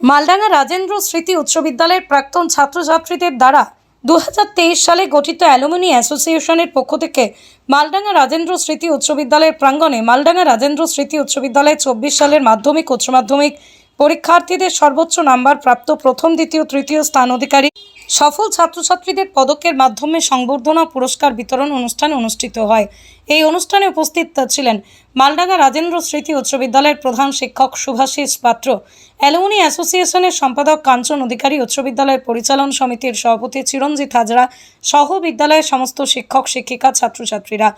মালডাঙ্গা রাজেন্দ্র স্মৃতি উচ্চ বিদ্যালয়ের প্রাক্তন ছাত্রছাত্রীদের দ্বারা দু হাজার তেইশ সালে গঠিত অ্যালুমিনি অ্যাসোসিয়েশনের পক্ষ থেকে মালডাঙ্গা রাজেন্দ্র স্মৃতি উচ্চ বিদ্যালয়ের প্রাঙ্গণে মালডাঙ্গা রাজেন্দ্র স্মৃতি উচ্চ বিদ্যালয়ে চব্বিশ সালের মাধ্যমিক, উচ্চ মাধ্যমিক পরীক্ষার্থীদের সর্বোচ্চ নাম্বার প্রাপ্ত প্রথম, দ্বিতীয়, তৃতীয় স্থান অধিকারী সফল ছাত্রছাত্রীদের পদকের মাধ্যমে সংবর্ধনা, পুরস্কার বিতরণ অনুষ্ঠান অনুষ্ঠিত হয়। এই অনুষ্ঠানে উপস্থিত ছিলেন মালডাঙ্গা রাজেন্দ্র স্মৃতি উচ্চ বিদ্যালয়ের প্রধান শিক্ষক সুভাষিস পাত্র, অ্যালুমিনি অ্যাসোসিয়েশনের সম্পাদক কাঞ্চন অধিকারী, উচ্চ বিদ্যালয়ের পরিচালন সমিতির সভাপতি চিরঞ্জিত হাজরা, সহ বিদ্যালয়ের সমস্ত শিক্ষক, শিক্ষিকা, ছাত্রছাত্রীরা।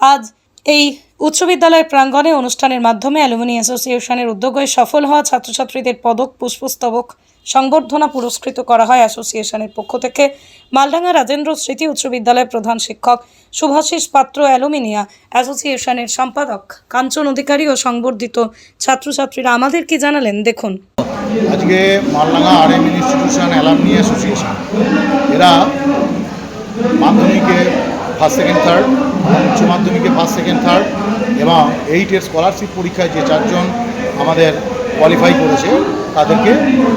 আজ এই উচ্চ বিদ্যালয়ের প্রাঙ্গণে অনুষ্ঠানের মাধ্যমে অ্যালুমিনি অ্যাসোসিয়েশনের উদ্যোগে সফল হওয়া ছাত্রছাত্রীদের পদক, পুষ্পস্তবক, সংবর্ধনা পুরস্কৃত করা হয় অ্যাসোসিয়েশনের পক্ষ থেকে। মালডাঙ্গা রাজেন্দ্র স্মৃতি উচ্চ বিদ্যালয়ের প্রধান শিক্ষক শুভাশিস পাত্র অ্যালুমিনিয়া, অ্যাসোসিয়েশনের সম্পাদক, কাঞ্চন অধিকারী ও সংবর্ধিত ছাত্রছাত্রীরা আমাদের কি জানালেন, দেখুন। আজকে মালডাঙ্গা ইনস্টিটিউশন অ্যালামনি অ্যাসোসিয়েশন এরা মাধ্যমিকে ফার্স্ট সেকেন্ড থার্ড উচ্চ মাধ্যমিকে ফার্স্ট সেকেন্ড থার্ড এবং এইটের স্কলারশিপ পরীক্ষায় যে চারজন আমাদের কোয়ালিফাই করেছে তাদেরকে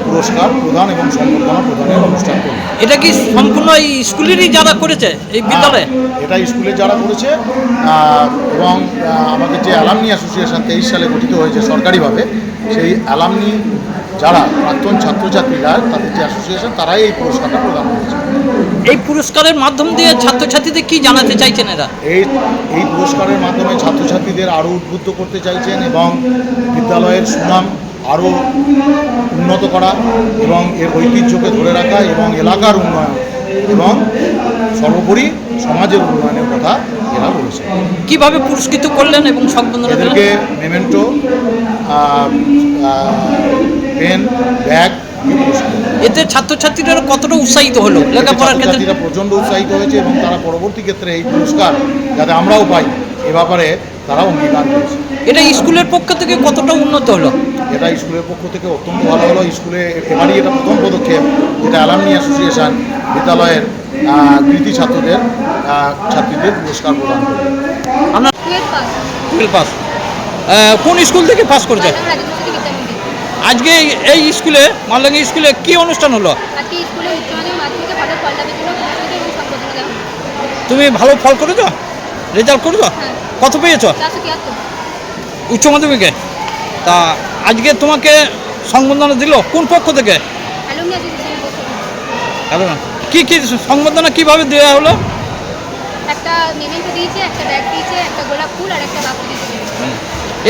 পুরস্কার প্রদান এবং সম্বর্ধনা প্রদানের অনুষ্ঠান করি এটা কি সম্পূর্ণ এই স্কুলেরই যারা করেছে এই বিদ্যালয়ে? হ্যাঁ, এটা স্কুলে যারা করেছে এবং আমাদের যে অ্যালামনি অ্যাসোসিয়েশন তেইশ সালে গঠিত হয়েছে সরকারিভাবে সেই অ্যালামনি যারা প্রাক্তন ছাত্রছাত্রীরা তাদের যে অ্যাসোসিয়েশন তারাই এই পুরস্কারটা প্রদান করেছে। এই পুরস্কারের মাধ্যম দিয়ে ছাত্রছাত্রীদের কি জানাতে চাইছেন এরা? এই এই পুরস্কারের মাধ্যমে ছাত্রছাত্রীদের আরও উদ্বুদ্ধ করতে চাইছেন এবং বিদ্যালয়ের সুনাম আরও উন্নত করা এবং এর ঐতিহ্যকে ধরে রাখা এবং এলাকার উন্নয়ন এবং সর্বোপরি সমাজের উন্নয়নের কথা এরা বলেছে। কীভাবে পুরস্কৃত করলেন এবং সম্বন্ধনা এদেরকে মেমেন্টো পেন ব্যাগ এতে ছাত্রছাত্রীরা কতটা উৎসাহিত হলো? লেখাপড়ার ক্ষেত্রে প্রচণ্ড উৎসাহিত হয়েছে এবং তারা পরবর্তী ক্ষেত্রে এই পুরস্কার যাতে আমরাও পাই এ ব্যাপারে তারা অঙ্গীকার করেছে। এটা স্কুলের পক্ষ থেকে কতটা উন্নত হলো? এটা স্কুলের পক্ষ থেকে অত্যন্ত ভালো হলো। স্কুলে এবারই এটা প্রথম পদক্ষেপ যেটা অ্যালামনি অ্যাসোসিয়েশন বিদ্যালয়ের কৃতি ছাত্রদের ছাত্রীদের পুরস্কার প্রদান করে। আমরা পাস কোন স্কুল থেকে পাস করেছে মালদা রাজেন্দ্র স্মৃতি বিদ্যামন্দির আজকে এই স্কুলে মালদাঙ্গি স্কুলে কি অনুষ্ঠান হলো? হয় তুমি ভালো ফল করেছ? রেজাল্ট করেছ? হ্যাঁ। কত পেয়েছ? উচ্চ মাধ্যমিকে? তা আজকে তোমাকে সংবর্ধনা দিল কোন পক্ষ থেকে? পক্ষ। কি কি সংবর্ধনা কীভাবে দেওয়া হলো? একটা মেমেন্টো দিয়েছে একটা ব্যাগ দিয়েছে একটা গোলাপ ফুল আর একটা বাপু দিয়েছে।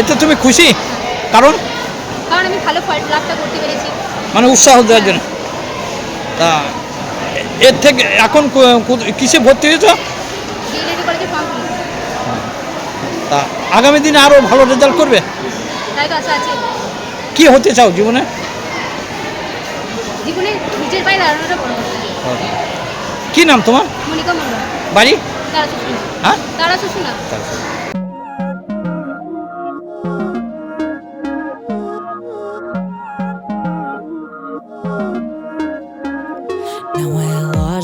এতে তুমি খুশি? কারণ কারণ আমি ভালো ফল লাভটা করতে পেরেছি। মানে উৎসাহ দেওয়ার জন্য। তা এর থেকে এখন কিসে ভর্তি হয়েছ? তা আগামী দিনে আরও ভালো রেজাল্ট করবে? কি হতে চাও জীবনে? জীবনে নিজের পায়ে দাঁড়ানোটা বড় কি নাম তোমার? মনিকা মন্ডল বাড়ি? তারা হ্যাঁ? তারা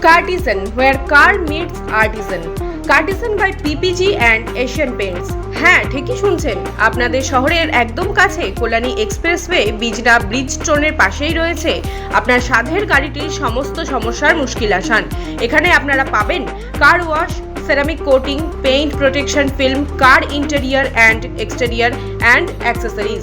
Cartisan, where car meets artisan. Cartisan by PPG and Asian Paints হ্যাঁ ঠিকই শুনছেন। আপনাদের শহরের একদম কাছে কল্যাণী এক্সপ্রেসওয়ে বিজনা ব্রিজ স্টোনের পাশেই রয়েছে আপনার সাধের গাড়িটির সমস্ত সমস্যার মুশকিল আসান। এখানে আপনারা পাবেন car wash ceramic coating paint protection film car interior and exterior and accessories